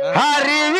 ಹರಿ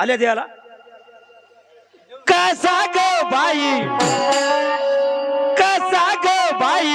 आल्या द्याला कसा ग बाई? कसा ग बाई?